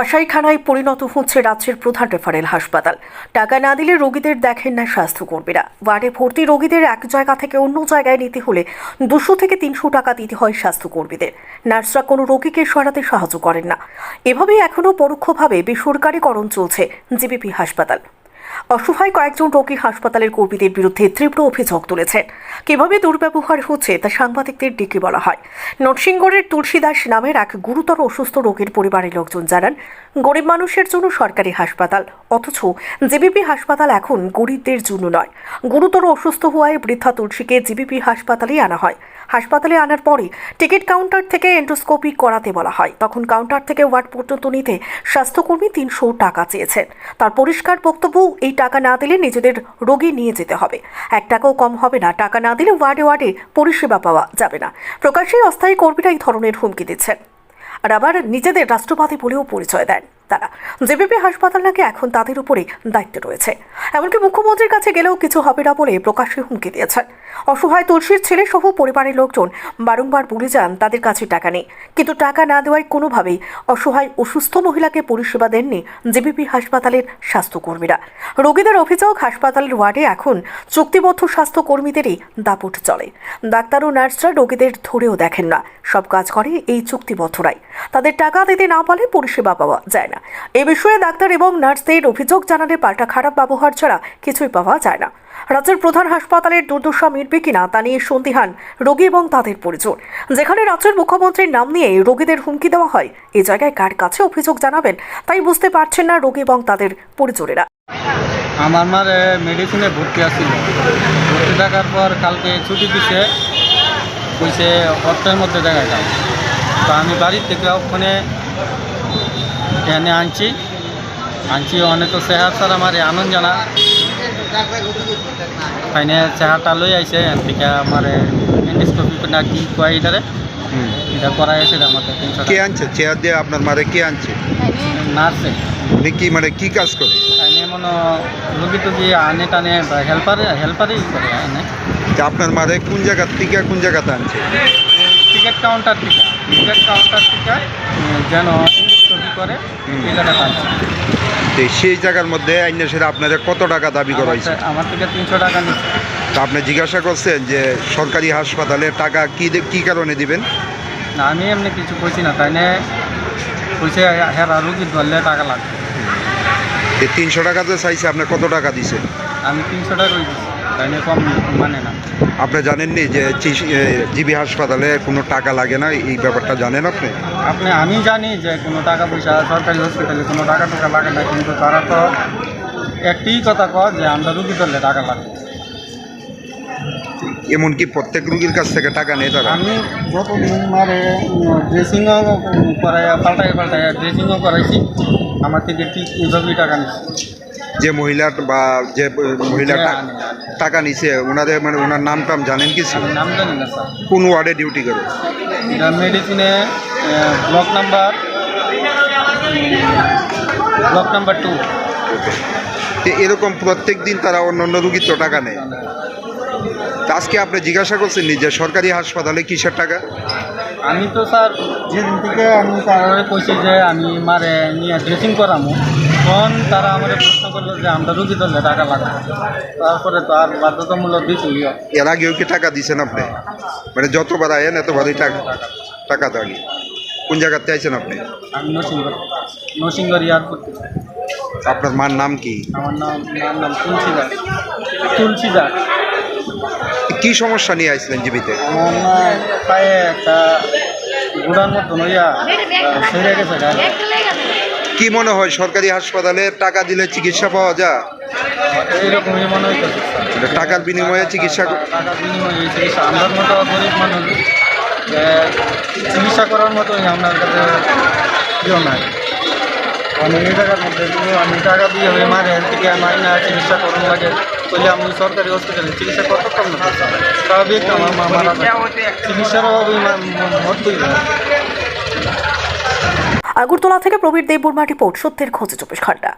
কসাইখানায় পরিণত হচ্ছে রাজ্যের প্রধান রেফারেল হাসপাতাল। টাকা না দিলে রোগীদের দেখেন না স্বাস্থ্যকর্মীরা। ওয়ার্ডে ভর্তি রোগীদের এক জায়গা থেকে অন্য জায়গায় নিতে হলে দুশো থেকে তিনশো টাকা দিতে হয় স্বাস্থ্যকর্মীদের। নার্সরা কোনো রোগীকে সরাতে সাহায্য করেন না। এভাবেই এখনও পরোক্ষভাবে বেসরকারীকরণ চলছে জিবিপি হাসপাতাল। অসহায় কয়েকজন রোগী হাসপাতালের কর্মীদের বিরুদ্ধে তীব্র অভিযোগ তুলেছেন কীভাবে দুর্ব্যবহার হচ্ছে তা সাংবাদিকদের ডেকে বলা হয়। নরসিংগড়ের তুলসীদাস নামের এক গুরুতর অসুস্থ রোগীর পরিবারের লোকজন জানান, গরিব মানুষের জন্য সরকারি হাসপাতাল, অথচ জিবিপি হাসপাতাল এখন গরিবদের জন্য নয়। গুরুতর অসুস্থ হওয়ায় বৃদ্ধা তুলসীকে জিবিপি হাসপাতালে আনা হয়। হাসপাতালে আনার পরে টিকিট কাউন্টার থেকে এন্ডোস্কোপি করাতে বলা হয়। তখন কাউন্টার থেকে ওয়ার্ড পর্যন্ত নিতে স্বাস্থ্যকর্মী তিনশো টাকা চেয়েছেন। তার পরিষ্কার বক্তব্য এই টাকা না দিলে নিজেদের রোগী নিয়ে যেতে হবে। এক টাকাও কম হবে না। টাকা না দিলে ওয়ার্ডে ওয়ার্ডে পরিষেবা পাওয়া যাবে না। প্রকাশ্যে অস্থায়ী কর্মীরা এই ধরনের হুমকি দিচ্ছেন। আর আবার নিজেদের রাষ্ট্রবাদী বলেও পরিচয় দেন। তারা। জেবিপি হাসপাতাল নাকি এখন তাদের উপরে দায়িত্ব রয়েছে। এমনকি মুখ্যমন্ত্রীর কাছে গেলেও কিছু হবে না বলে প্রকাশ্যে হুমকি দিয়েছেন অসহায় তুলসীর ছেলে সহ পরিবারের লোকজন বারংবার বলে যান, তাদের কাছে টাকা নেই। কিন্তু টাকা না দেওয়ায় কোনোভাবেই অসহায়, অসুস্থ মহিলাকে পরিষেবা দেননি জেবিপি হাসপাতালের স্বাস্থ্যকর্মীরা। রোগীদের অভিযোগ হাসপাতালের ওয়ার্ডে এখন চুক্তিবদ্ধ স্বাস্থ্যকর্মীদেরই দাপট চলে। ডাক্তার ও নার্সরা রোগীদের ধরেও দেখেন না। সব কাজ করে এই চুক্তিবদ্ধরাই। তাদের টাকা দিতে না পারলে পরিষেবা পাওয়া যায় না। এ বিষয়ে ডাক্তার এবং নার্সদের অভিযোগ জানালে পাল্টা খারাপ ব্যবহার ছাড়া কিছুই পাওয়া যায় না। রাজ্যের প্রধান হাসপাতালের দুর্দশা মিটবে কিনা তা নিয়ে সন্দিহান রোগী এবং তাদের পরিজন। যেখানে রাজ্যের মুখ্যমন্ত্রীর নাম নিয়ে রোগীদের হুমকি দেওয়া হয় এই জায়গায় কার কাছে অভিযোগ জানাবেন তাই বুঝতে পারছেন না রোগী এবং তাদের পরিজনেরা। আমার মার মেডিসিনে ভর্তি আছিল। ভর্তি থাকার পর কালকে ছুটি দিছে, কইছে অর্থের মধ্যে দেখা যাও তো আমি বাড়ির থেকে ওখানে এনে আনছি আনছি অনেক চেহার স্যার আমার আনন্দ জানা তাইনে চেহারটা লই আইছে এর থেকে আমার এন্ডোস্কোপি না কি কয় এটারে এটা করাই আছে তিনশো কে আনছে চেয়ার দিয়ে আপনার মারে কে আনছে নার্সে উনি কি মানে কি কাজ করে তাইনে মনে রুগী টুগি আনে টানে হেল্পার হেল্পারই করে তা আপনার মারে কোন জায়গা থেকে কোন জায়গাতে আনছে টিকিট কাউন্টার থেকে টিকিট কাউন্টার থেকে যেন করে জায়গাটা তো সেই জায়গার মধ্যে আইনে সেটা আপনাদের কত টাকা দাবি করা হয়েছে? আমার- থেকে তিনশো টাকা নিচ্ছে। তা আপনি জিজ্ঞাসা করছেন যে সরকারি হাসপাতালে টাকা কি কি কারণে দিবেন? না আমি এমনি কিছু কইছি না তাই না? কইছে হেরা রুগী ধরলে টাকা লাগবে। তিনশো টাকা তো চাইছে আপনি কত টাকা দিছে আমি তিনশো টাকা দিচ্ছি না কম মানে না। আপনি জানেননি যে জিবি হাসপাতালে কোনো টাকা লাগে না? এই ব্যাপারটা জানেন আপনি? আপনি আমি জানি যে কোনো টাকা পয়সা সরকারি হসপিটালে কোনো টাকা টাকা লাগে না কিন্তু তারা তো একটি কথা কয় যে আমরা রুগী ধরলে টাকা লাগবে এমনকি প্রত্যেক রুগীর কাছ থেকে টাকা নেই তারা। আমি যতদিন মারে ড্রেসিংও করাই পাল্টাই পাল্টাই ড্রেসিংও করাইছি আমার থেকে ঠিক এইভাবেই টাকা নিচ্ছি। যে মহিলার বা যে মহিলা যে টা- আনে, আনে। টাকা নিছে ওনাদের মানে ওনার নাম টাম জানেন কিছু আমি নাম জানি না স্যার। কোন ওয়ার্ডে ডিউটি করে? মেডিসিনে block number block number two. এরকম প্রত্যেক দিন তারা অন্য অন্য রুগীর তো টাকা নেয়। আজকে আপনি জিজ্ঞাসা করছেন নি যে সরকারি হাসপাতালে কিসের টাকা? আমি তো স্যার যেদিন থেকে আমি তারা কইছি যে আমি মারে নিয়ে ড্রেসিং করামো তখন তারা আমার প্রশ্ন করল যে আমরা রুগী ধরলে টাকা লাগবে। তারপরে তো আর বাধ্যতামূলক দিচ্ছিল এর আগেও কি টাকা দিছেন আপনি? মানে যতবার আয়েন এতবারই টাকা টাকা দাঁড়ি কোন জায়গাতে আইছেন আপনি? আমি নরসিংগড় নরসিংগড় এয়ারপোর্ট। আপনার মার নাম কি? আমার নাম আমার নাম তুলসী দাস। তুলসী দাস। কি সমস্যা নিয়ে আসছিলেন জীবিতে? পায়ে একটা গুড়ার মতো নইয়া সেরে গেছে কি মনে হয়, সরকারি হাসপাতালে টাকা দিলে চিকিৎসা পাওয়া যায়? এইরকমই মনে হইতেছে টাকার বিনিময়ে চিকিৎসা টাকার চিকিৎসা আমরা মতো চিকিৎসা করার মতোই আপনার কাছে কেউ নাই এই জায়গার মধ্যে আমি টাকা দিয়ে হয়ে মারে থেকে আমার না চিকিৎসা করার লাগে। সরকারি হসপিটালে চিকিৎসা করতে পারব না স্বাভাবিক আমার মারা চিকিৎসার অভাবে না। আগরতলা থেকে প্রবীর দেববর্মা রিপোর্ট, সত্যের খোঁজে চব্বিশ ঘণ্টা।